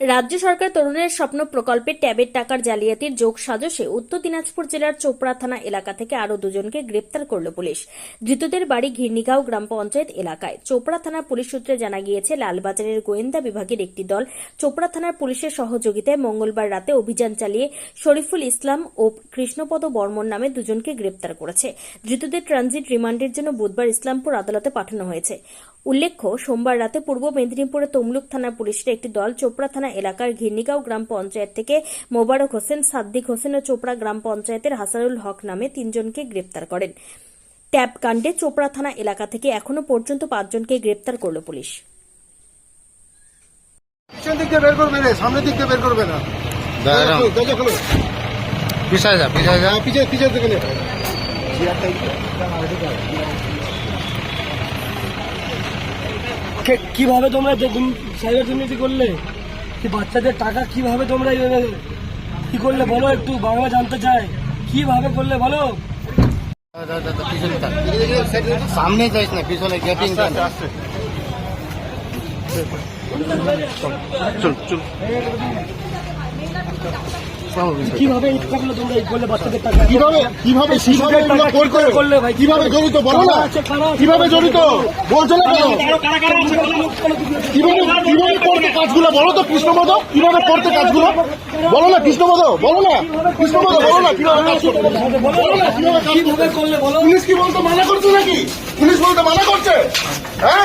রাজ্য সরকার তরুণের স্বপ্ন প্রকল্পে ট্যাবের টাকার জালিয়াতির যোগ সাজসে উত্তর দিনাজপুর জেলার চোপড়া থানা এলাকা থেকে আরও দুজনকে গ্রেপ্তার করল পুলিশ। ধৃতদের বাড়ি ঘিরনিগাঁও গ্রাম পঞ্চায়েত এলাকায়। চোপড়া থানার পুলিশ সূত্রে জানা গিয়েছে, লালবাজারের গোয়েন্দা বিভাগের একটি দল চোপড়া থানার পুলিশের সহযোগিতায় মঙ্গলবার রাতে অভিযান চালিয়ে শরীফুল ইসলাম ও কৃষ্ণপদ বর্মন নামে দুজনকে গ্রেপ্তার করেছে। ধৃতদের ট্রানজিট রিমান্ডের জন্য বুধবার ইসলামপুর আদালতে পাঠানো হয়েছে। উল্লেখ্য সোমবার রাতে পূর্ব মেদিনীপুরে তমলুক থানার পুলিশের একটি দল চোপড়া থানা এলাকার ঘিরনিগাঁও গ্রাম পঞ্চায়েত থেকে মোবারক হোসেন সাদ্দিক হোসেন ও চোপড়া গ্রাম পঞ্চায়েতের হাসানুল হক নামে তিনজনকে গ্রেপ্তার করেন। ট্যাব কাণ্ডে চোপড়া থানা এলাকা থেকে এখনও পর্যন্ত পাঁচজনকে গ্রেপ্তার করল পুলিশ। পিছন দিক দিয়ে বের করবে রে সামনের দিক দিয়ে বের করবে না। দাঁড়াও। দরজা খোলো পিছায় যা পিছায় যা। পিছনে থেকে নে কে- কীভাবে তোমরা সাইবার দুর্নীতি করলে? কি বাচ্চাদের টাকা কীভাবে তোমরা এইভাবে কি করলে বলো একটু বাবা জানতে চায়। কীভাবে করলে বলো। সামনে যাইস না পিছনে গেটিং কীভাবে এই করলে তোমরা এই করলে বাচ্চাদের টাকা কীভাবে কীভাবে শিশুদের টাকা করে করলে ভাই? কীভাবে জড়িত? বলো না? কীভাবে জড়িত? বলছো না কেন কীভাবে কীভাবে করতে কাজগুলো? বলো তো কৃষ্ণপদ কীভাবে করতে কাজগুলো? বলো না কৃষ্ণপদ বলো না কৃষ্ণপদ বলো না কীভাবে কাজ বলো না কীভাবে কাজ করতে? কীভাবে করলে বলো? পুলিশ কি বলতে মানা করছে নাকি? পুলিশ বলতে মানা করছে? হ্যাঁ?